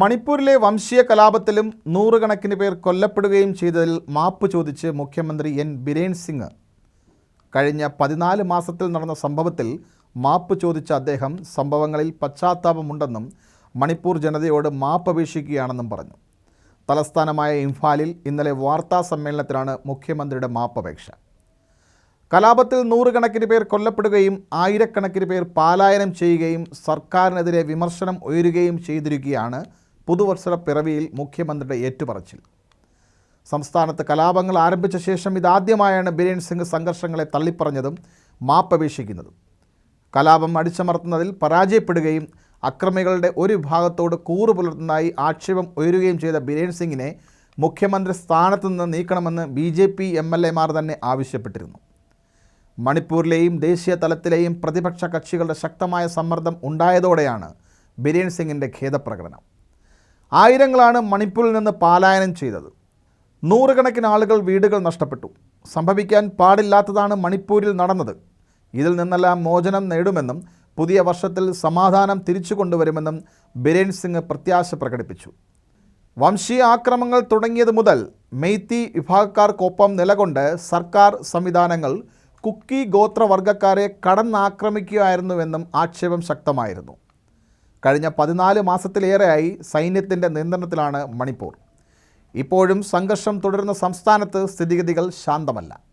മണിപ്പൂരിലെ വംശീയ കലാപത്തിലും നൂറുകണക്കിന് പേർ കൊല്ലപ്പെടുകയും ചെയ്തതിൽ മാപ്പ് ചോദിച്ച് മുഖ്യമന്ത്രി എൻ. ബിരേൻ സിംഗ്. കഴിഞ്ഞ പതിനാല് മാസത്തിൽ നടന്ന സംഭവത്തിൽ മാപ്പ് ചോദിച്ച അദ്ദേഹം സംഭവങ്ങളിൽ പശ്ചാത്താപമുണ്ടെന്നും മണിപ്പൂർ ജനതയോട് മാപ്പ് അപേക്ഷിക്കുകയാണെന്നും പറഞ്ഞു. തലസ്ഥാനമായ ഇംഫാലിൽ ഇന്നലെ വാർത്താ സമ്മേളനത്തിലാണ് മുഖ്യമന്ത്രിയുടെ മാപ്പപേക്ഷ കലാപത്തിൽ നൂറുകണക്കിന് പേർ കൊല്ലപ്പെടുകയും ആയിരക്കണക്കിന് പേർ പാലായനം ചെയ്യുകയും സർക്കാരിനെതിരെ വിമർശനം ഉയരുകയും ചെയ്തിരിക്കുകയാണ് പുതുവത്സര പിറവിയിൽ മുഖ്യമന്ത്രിയുടെ ഏറ്റുപറച്ചിൽ. സംസ്ഥാനത്ത് കലാപങ്ങൾ ആരംഭിച്ച ശേഷം ഇതാദ്യമായാണ് ബിരേൻ സിംഗ് സംഘർഷങ്ങളെ തള്ളിപ്പറഞ്ഞതും മാപ്പപേക്ഷിക്കുന്നതും. കലാപം അടിച്ചമർത്തുന്നതിൽ പരാജയപ്പെടുകയും അക്രമികളുടെ ഒരു വിഭാഗത്തോട് കൂറു പുലർത്തുന്നതായി ആക്ഷേപം ഉയരുകയും ചെയ്ത ബിരേൻ സിംഗിനെ മുഖ്യമന്ത്രി സ്ഥാനത്തു നിന്ന് നീക്കണമെന്ന് B J P M L എമാർ തന്നെ ആവശ്യപ്പെട്ടിരുന്നു. മണിപ്പൂരിലെയും ദേശീയ തലത്തിലെയും പ്രതിപക്ഷ കക്ഷികളുടെ ശക്തമായ സമ്മർദ്ദം ഉണ്ടായതോടെയാണ് ബിരേൻ സിംഗിന്റെ ഖേദപ്രകടനം. ആയിരങ്ങളാണ് മണിപ്പൂരിൽ നിന്ന് പാലായനം ചെയ്തത്. നൂറുകണക്കിന് ആളുകൾ വീടുകൾ നഷ്ടപ്പെട്ടു. സംഭവിക്കാൻ പാടില്ലാത്തതാണ് മണിപ്പൂരിൽ നടന്നത്. ഇതിൽ നിന്നെല്ലാം മോചനം നേടുമെന്നും പുതിയ വർഷത്തിൽ സമാധാനം തിരിച്ചു കൊണ്ടുവരുമെന്നും ബിരേൻ സിംഗ് പ്രത്യാശ പ്രകടിപ്പിച്ചു. വംശീയ ആക്രമങ്ങൾ തുടങ്ങിയത് മുതൽ മെയ്ത്തി വിഭാഗക്കാർക്കൊപ്പം നിലകൊണ്ട് സർക്കാർ സംവിധാനങ്ങൾ കുക്കി ഗോത്രവർഗക്കാരെ കടന്നാക്രമിക്കുകയായിരുന്നുവെന്നും ആക്ഷേപം ശക്തമായിരുന്നു. കഴിഞ്ഞ പതിനാല് മാസത്തിലേറെയായി സൈന്യത്തിന്റെ നിയന്ത്രണത്തിലാണ് മണിപ്പൂർ. ഇപ്പോഴും സംഘർഷം തുടരുന്ന സംസ്ഥാനത്ത് സ്ഥിതിഗതികൾ ശാന്തമല്ല.